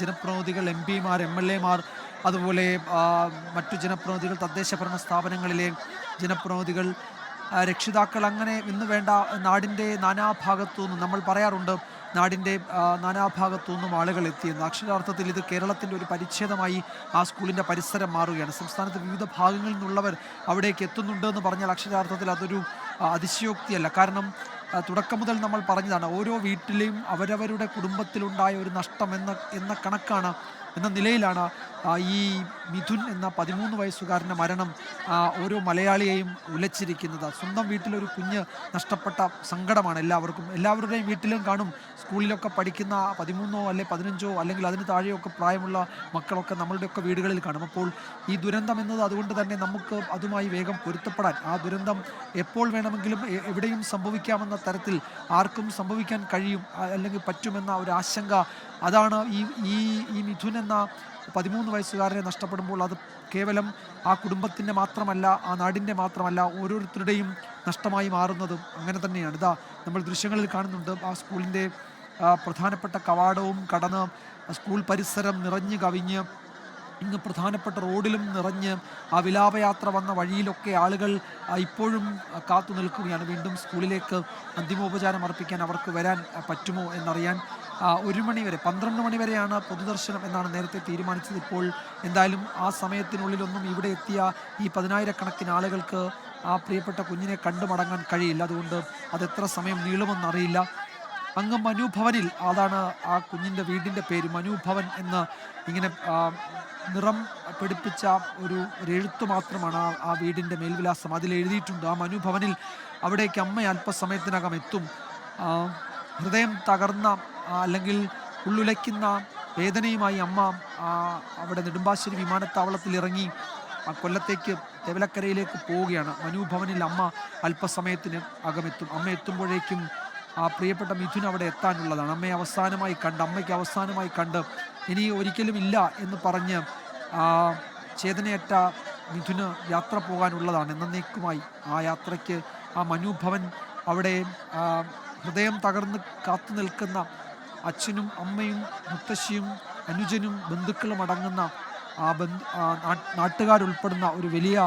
ജനപ്രതിനിധികൾ എം പിമാർ M L എമാർ അതുപോലെ മറ്റു ജനപ്രതിനിധികൾ തദ്ദേശ ഭരണ സ്ഥാപനങ്ങളിലെ ജനപ്രതിനിധികൾ രക്ഷിതാക്കൾ അങ്ങനെ ഇന്ന് വേണ്ട നാടിന്റെ നാനാഭാഗത്തു നിന്നും നമ്മൾ പറയാറുണ്ട് നാടിന്റെ നാനാഭാഗത്തു നിന്നും ആളുകൾ എത്തിയെന്ന് അക്ഷരാർത്ഥത്തിൽ ഇത് കേരളത്തിന്റെ ഒരു പരിച്ഛേദമായി ആ സ്കൂളിന്റെ പരിസരം മാറുകയാണ്. സംസ്ഥാനത്ത് വിവിധ ഭാഗങ്ങളിൽ നിന്നുള്ളവർ അവിടേക്ക് എത്തുന്നുണ്ട് എന്ന് പറഞ്ഞാൽ അക്ഷരാർത്ഥത്തിൽ അതൊരു അതിശയോക്തിയല്ല. കാരണം തുടക്കം മുതൽ നമ്മൾ പറഞ്ഞതാണ് ഓരോ വീട്ടിലെയും അവരവരുടെ കുടുംബത്തിലുണ്ടായ ഒരു നഷ്ടം എന്ന എന്ന കണക്കാണ് എന്ന നിലയിലാണ് ഈ മിഥുൻ എന്ന പതിമൂന്ന് വയസ്സുകാരന്റെ മരണം ഓരോ മലയാളിയെയും ഉലച്ചിരിക്കുന്നത്. സ്വന്തം വീട്ടിലൊരു കുഞ്ഞ് നഷ്ടപ്പെട്ട സങ്കടമാണ് എല്ലാവർക്കും. എല്ലാവരുടെയും വീട്ടിലും കാണും സ്കൂളിലൊക്കെ പഠിക്കുന്ന പതിമൂന്നോ അല്ലെ പതിനഞ്ചോ അല്ലെങ്കിൽ അതിന് താഴെയോ ഒക്കെ പ്രായമുള്ള മക്കളൊക്കെ നമ്മളുടെയൊക്കെ വീടുകളിൽ കാണും. അപ്പോൾ ഈ ദുരന്തം എന്നത് അതുകൊണ്ട് തന്നെ നമുക്ക് അതുമായി വേഗം പൊരുത്തപ്പെടാൻ ആ ദുരന്തം എപ്പോൾ വേണമെങ്കിലും എവിടെയും സംഭവിക്കാമെന്ന തരത്തിൽ ആർക്കും സംഭവിക്കാൻ കഴിയും അല്ലെങ്കിൽ പറ്റുമെന്ന ഒരു ആശങ്ക. അതാണ് ഈ ഈ ഈ മിഥുൻ എന്ന പതിമൂന്ന് വയസ്സുകാരനെ നഷ്ടപ്പെടുമ്പോൾ അത് കേവലം ആ കുടുംബത്തിന്റെ മാത്രമല്ല ആ നാടിന്റെ മാത്രമല്ല ഓരോരുത്തരുടെയും നഷ്ടമായി മാറുന്നതും അങ്ങനെ തന്നെയാണ്. ഇതാ നമ്മൾ ദൃശ്യങ്ങളിൽ കാണുന്നുണ്ട് ആ സ്കൂളിന്റെ പ്രധാനപ്പെട്ട കവാടവും കടന്ന് സ്കൂൾ പരിസരം നിറഞ്ഞു കവിഞ്ഞ് ഇന്ന് പ്രധാനപ്പെട്ട റോഡിലും നിറഞ്ഞ് ആ വിലാപയാത്ര വന്ന വഴിയിലൊക്കെ ആളുകൾ ഇപ്പോഴും കാത്തു നിൽക്കുകയാണ്. വീണ്ടും സ്കൂളിലേക്ക് അന്തിമോപചാരം അർപ്പിക്കാൻ അവർക്ക് വരാൻ പറ്റുമോ എന്നറിയാൻ ഒരു മണി വരെ പന്ത്രണ്ട് മണി വരെയാണ് പൊതുദർശനം എന്നാണ് നേരത്തെ തീരുമാനിച്ചത്. ഇപ്പോൾ എന്തായാലും ആ സമയത്തിനുള്ളിലൊന്നും ഇവിടെ എത്തിയ ഈ പതിനായിരക്കണക്കിന് ആളുകൾക്ക് ആ പ്രിയപ്പെട്ട കുഞ്ഞിനെ കണ്ടു മടങ്ങാൻ കഴിയില്ല. അതുകൊണ്ട് അതെത്ര സമയം നീളുമെന്നറിയില്ല അങ്ങ് മനുഭവനിൽ അതാണ് ആ കുഞ്ഞിന്റെ വീടിന്റെ പേര് മനുഭവൻ എന്ന് ഇങ്ങനെ നിറം പിടിപ്പിച്ച ഒരു എഴുത്ത് മാത്രമാണ് ആ ആ വീടിന്റെ മേൽവിലാസം. അതിൽ എഴുതിയിട്ടുണ്ട് ആ മനുഭവനിൽ അവിടേക്ക് അമ്മ അല്പസമയത്തിനകം എത്തും. ഹൃദയം തകർന്ന അല്ലെങ്കിൽ ഉള്ളുലയ്ക്കുന്ന വേദനയുമായി അമ്മ അവിടെ നെടുമ്പാശ്ശേരി വിമാനത്താവളത്തിൽ ഇറങ്ങി കൊല്ലത്തേക്ക് ദേവലക്കരയിലേക്ക് പോവുകയാണ്. മനുഭവനിൽ അമ്മ അല്പസമയത്തിന് അകമെത്തും. അമ്മ എത്തുമ്പോഴേക്കും ആ പ്രിയപ്പെട്ട മിഥുൻ അവിടെ എത്താനുള്ളതാണ്. അമ്മയെ അവസാനമായി കണ്ട് അമ്മയ്ക്ക് അവസാനമായി കണ്ട് ഇനി ഒരിക്കലും ഇല്ല എന്ന് പറഞ്ഞ് ആ ചേതനയറ്റ മിഥുന് യാത്ര പോകാനുള്ളതാണ്. എന്നേക്കുമായി ആ യാത്രയ്ക്ക് ആ മനുഭവൻ അവിടെ ഹൃദയം തകർന്ന് കാത്തു നിൽക്കുന്ന അച്ഛനും അമ്മയും മുത്തശ്ശിയും അനുജനും ബന്ധുക്കളും അടങ്ങുന്ന ആ ബന്ധു നാട്ടുകാരുൾപ്പെടുന്ന ഒരു വലിയ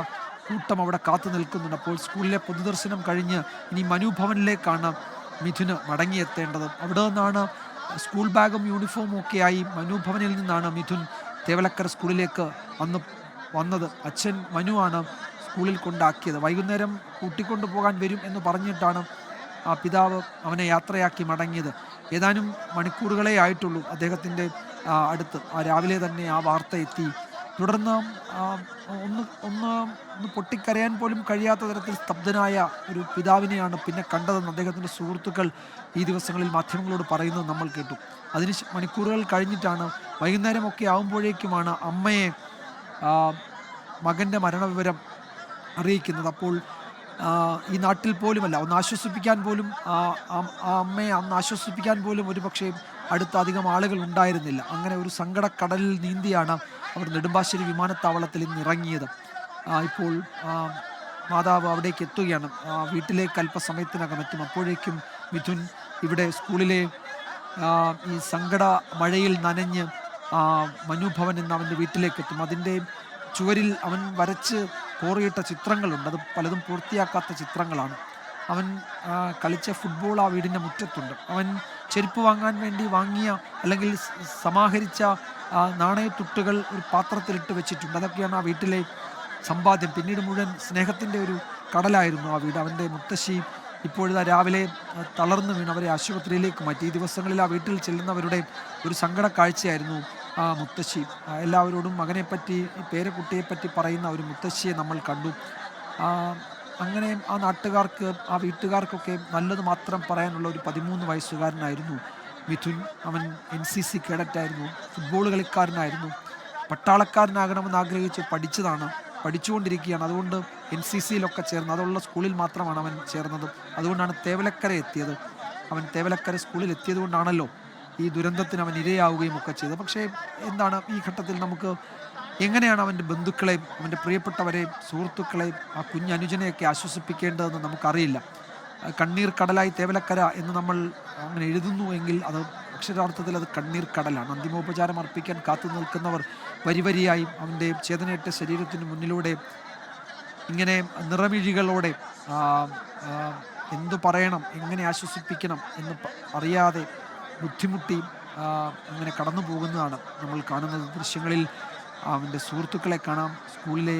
കൂട്ടം അവിടെ കാത്തു നിൽക്കുന്നുണ്ട്. അപ്പോൾ സ്കൂളിലെ പൊതുദർശനം കഴിഞ്ഞ് ഇനി മനുഭവനിലേക്കാണ് മിഥുന് മടങ്ങിയെത്തേണ്ടതും. അവിടെ നിന്നാണ് സ്കൂൾ ബാഗും യൂണിഫോമും ഒക്കെയായി മനുഭവനിൽ നിന്നാണ് മിഥുൻ തേവലക്കർ സ്കൂളിലേക്ക് വന്ന് വന്നത്. അച്ഛൻ മനു ആണ് സ്കൂളിൽ കൊണ്ടാക്കിയത്. വൈകുന്നേരം കൂട്ടിക്കൊണ്ടു പോകാൻ വരും എന്ന് പറഞ്ഞിട്ടാണ് ആ പിതാവ് അവനെ യാത്രയാക്കി മടങ്ങിയത്. ഏതാനും മണിക്കൂറുകളേ ആയിട്ടുള്ളൂ അദ്ദേഹത്തിന്റെ അടുത്ത്. ആ രാവിലെ തന്നെ ആ വാർത്ത എത്തി. തുടർന്ന് ഒന്ന് ഒന്ന് ഒന്ന് പൊട്ടിക്കരയാൻ പോലും കഴിയാത്ത തരത്തിൽ സ്തബ്ധനായ ഒരു പിതാവിനെയാണ് പിന്നെ കണ്ടതെന്ന് അദ്ദേഹത്തിന്റെ സുഹൃത്തുക്കൾ ഈ ദിവസങ്ങളിൽ മാധ്യമങ്ങളോട് പറയുന്നത് നമ്മൾ കേട്ടു. അതിന് മണിക്കൂറുകൾ കഴിഞ്ഞിട്ടാണ് വൈകുന്നേരമൊക്കെ ആകുമ്പോഴേക്കുമാണ് അമ്മയെ മകന്റെ മരണവിവരം അറിയിക്കുന്നത്. അപ്പോൾ ഈ നാട്ടിൽ പോലുമല്ല. ഒന്ന് ആശ്വസിപ്പിക്കാൻ പോലും ആ അമ്മയെ അന്ന് ആശ്വസിപ്പിക്കാൻ പോലും ഒരു പക്ഷേ അടുത്ത അധികം ആളുകൾ ഉണ്ടായിരുന്നില്ല. അങ്ങനെ ഒരു സങ്കടക്കടലിൽ നീന്തിയാണ് അവർ നെടുമ്പാശ്ശേരി വിമാനത്താവളത്തിൽ ഇന്ന് ഇറങ്ങിയത്. ഇപ്പോൾ മാതാവ് അവിടേക്ക് എത്തുകയാണ്. വീട്ടിലേക്ക് അല്പസമയത്തിനകം എത്തും. അപ്പോഴേക്കും മിഥുൻ ഇവിടെ സ്കൂളിലെ ഈ സങ്കട മഴയിൽ നനഞ്ഞ് മനുഭവൻ എന്ന അവന്റെ വീട്ടിലേക്ക് എത്തും. അതിന്റെ ചുവരിൽ അവൻ വരച്ച് കോറിയിട്ട ചിത്രങ്ങളുണ്ട്. അത് പലതും പൂർത്തിയാക്കാത്ത ചിത്രങ്ങളാണ്. അവൻ കളിച്ച ഫുട്ബോൾ ആ വീടിന്റെ മുറ്റത്തുണ്ട്. അവൻ ചെരുപ്പ് വാങ്ങാൻ വേണ്ടി വാങ്ങിയ അല്ലെങ്കിൽ സമാഹരിച്ച നാണയത്തുട്ടുകൾ ഒരു പാത്രത്തിലിട്ട് വെച്ചിട്ടുണ്ട്. അതൊക്കെയാണ് ആ വീട്ടിലെ സമ്പാദ്യം. പിന്നീട് മുഴുവൻ സ്നേഹത്തിന്റെ ഒരു കടലായിരുന്നു ആ വീട്. അവന്റെ മുത്തശ്ശി ഇപ്പോഴിതാ രാവിലെ തളർന്നു വീണ് അവരെ ആശുപത്രിയിലേക്ക് മാറ്റി. ഈ ദിവസങ്ങളിൽ ആ വീട്ടിൽ ചെല്ലുന്നവരുടെ ഒരു സങ്കട കാഴ്ചയായിരുന്നു മുത്തശ്ശി എല്ലാവരോടും മകനെപ്പറ്റി പേരക്കുട്ടിയെപ്പറ്റി പറയുന്ന ഒരു മുത്തശ്ശിയെ നമ്മൾ കണ്ടു. അങ്ങനെ ആ നാട്ടുകാർക്ക് ആ വീട്ടുകാർക്കൊക്കെ നല്ലത് മാത്രം പറയാനുള്ള ഒരു പതിമൂന്ന് വയസ്സുകാരനായിരുന്നു മിഥുൻ. അവൻ എൻ സി സി കേഡറ്റായിരുന്നു ഫുട്ബോൾ കളിക്കാരനായിരുന്നു. പട്ടാളക്കാരനാകണമെന്ന് ആഗ്രഹിച്ച് പഠിച്ചതാണ് പഠിച്ചുകൊണ്ടിരിക്കുകയാണ്. അതുകൊണ്ട് എൻ സി സിയിലൊക്കെ ചേർന്ന് അതുള്ള സ്കൂളിൽ മാത്രമാണ് അവൻ ചേർന്നത്. അതുകൊണ്ടാണ് തേവലക്കര എത്തിയത്. അവൻ തേവലക്കര സ്കൂളിൽ എത്തിയത് കൊണ്ടാണല്ലോ ഈ ദുരന്തത്തിന് അവൻ ഇരയാവുകയും ഒക്കെ ചെയ്തത് പക്ഷേ എന്താണ് ഈ ഘട്ടത്തിൽ നമുക്ക് എങ്ങനെയാണ് അവന്റെ ബന്ധുക്കളെയും അവന്റെ പ്രിയപ്പെട്ടവരെയും സുഹൃത്തുക്കളെയും ആ കുഞ്ഞനുജനെയൊക്കെ ആശ്വസിപ്പിക്കേണ്ടതെന്ന് നമുക്കറിയില്ല. കണ്ണീർ കടലായി തേവലക്കര എന്ന് നമ്മൾ അങ്ങനെ എഴുതുന്നു എങ്കിൽ അത് അക്ഷരാർത്ഥത്തിൽ അത് കണ്ണീർ കടലാണ്. അന്തിമോപചാരം അർപ്പിക്കാൻ കാത്തു നിൽക്കുന്നവർ വരിവരിയായി അവന്റെ ചേതനയേറ്റ ശരീരത്തിന് മുന്നിലൂടെ ഇങ്ങനെ നിറമിഴികളോടെ എന്തു പറയണം എങ്ങനെ ആശ്വസിപ്പിക്കണം എന്ന് അറിയാതെ ബുദ്ധിമുട്ടി അങ്ങനെ കടന്നു പോകുന്നതാണ് നമ്മൾ കാണുന്നത്. ദൃശ്യങ്ങളിൽ അവന്റെ സുഹൃത്തുക്കളെ കാണാം സ്കൂളിലെ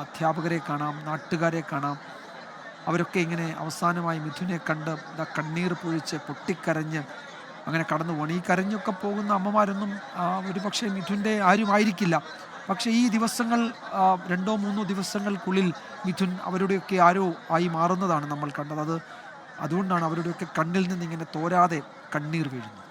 അധ്യാപകരെ കാണാം നാട്ടുകാരെ കാണാം. അവരൊക്കെ ഇങ്ങനെ അവസാനമായി മിഥുനെ കണ്ട് ഇതാ കണ്ണീർ പൊഴിച്ച് പൊട്ടിക്കരഞ്ഞ് അങ്ങനെ കടന്നു പോകണം ഈ കരഞ്ഞൊക്കെ പോകുന്ന അമ്മമാരൊന്നും ആ, ഒരു പക്ഷേ മിഥുന്റെ ആരുമായിരിക്കില്ല. പക്ഷേ ഈ ദിവസങ്ങൾ രണ്ടോ മൂന്നോ ദിവസങ്ങൾക്കുള്ളിൽ മിഥുൻ അവരുടെയൊക്കെ ആരോ ആയി മാറുന്നതാണ് നമ്മൾ കണ്ടത്. അത് അതുകൊണ്ടാണ് അവരുടെയൊക്കെ കണ്ണിൽ നിന്ന് ഇങ്ങനെ തോരാതെ കണ്ണീർ വീഴുന്നത്.